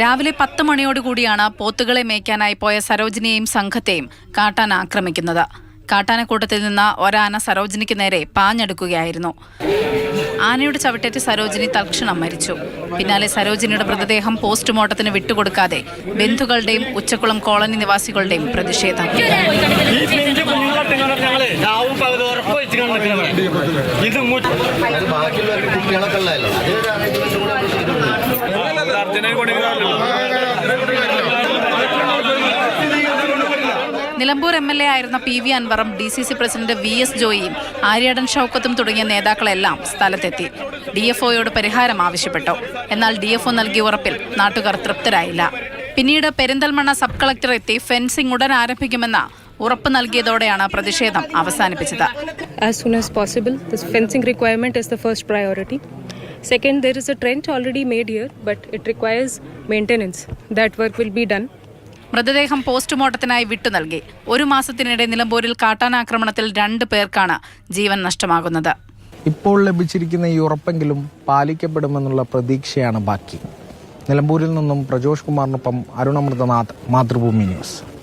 രാവിലെ പത്ത് മണിയോടുകൂടിയാണ് പോത്തുകളെ മേയ്ക്കാനായി പോയ സരോജിനിയെയും സംഘത്തെയും കാട്ടാന ആക്രമിക്കുന്നത്. കാട്ടാനക്കൂട്ടത്തിൽ നിന്ന് ഒരാന സരോജിനിക്ക് നേരെ പാഞ്ഞെടുക്കുകയായിരുന്നു. ആനയുടെ ചവിട്ടേറ്റ് സരോജിനി തൽക്ഷണം മരിച്ചു. പിന്നാലെ സരോജിനിയുടെ മൃതദേഹം പോസ്റ്റ്മോർട്ടത്തിന് വിട്ടുകൊടുക്കാതെ ബന്ധുക്കളുടെയും ഉച്ചക്കുളം കോളനി നിവാസികളുടെയും പ്രതിഷേധം. ഇത് ബാക്കിയുള്ളവർക്ക് കുട്ടികളൊക്കെ. നിലമ്പൂർ എം എൽ എ ആയിരുന്ന P V അൻവറും D C C president V S ജോയിയും Aryadan ഷൌക്കത്തും തുടങ്ങിയ നേതാക്കളെല്ലാം സ്ഥലത്തെത്തി ഡി എഫ് ഒയോട് പരിഹാരം ആവശ്യപ്പെട്ടു എന്നാൽ ഡി എഫ് ഒ നൽകിയ ഉറപ്പിൽ നാട്ടുകാർ തൃപ്തരായില്ല പിന്നീട് പെരിന്തൽമണ്ണ സബ് കളക്ടർ എത്തി ഫെൻസിംഗ് ഉടൻ ആരംഭിക്കുമെന്ന ഉറപ്പ് നൽകിയതോടെയാണ് പ്രതിഷേധം അവസാനിപ്പിച്ചത് as soon as possible. This fencing requirement is the first priority. Second, there is a trench already made here, but it requires maintenance. That work will be done. മൃതദേഹം പോസ്റ്റ്മോർട്ടത്തിനായി വിട്ടു നൽകി ഒരു മാസത്തിനിടെ നിലമ്പൂരിൽ കാട്ടാനാക്രമണത്തിൽ രണ്ട് പേർക്കാണ് ജീവൻ നഷ്ടമാകുന്നത് ഇപ്പോൾ ലഭിച്ചിരിക്കുന്ന ഈ ഉറപ്പെങ്കിലും പാലിക്കപ്പെടുമെന്നുള്ള പ്രതീക്ഷയാണ് ബാക്കി നിലമ്പൂരിൽ നിന്നും പ്രജോഷ് കുമാറിനൊപ്പം അരുണമൃതനാഥ് മാതൃഭൂമി ന്യൂസ്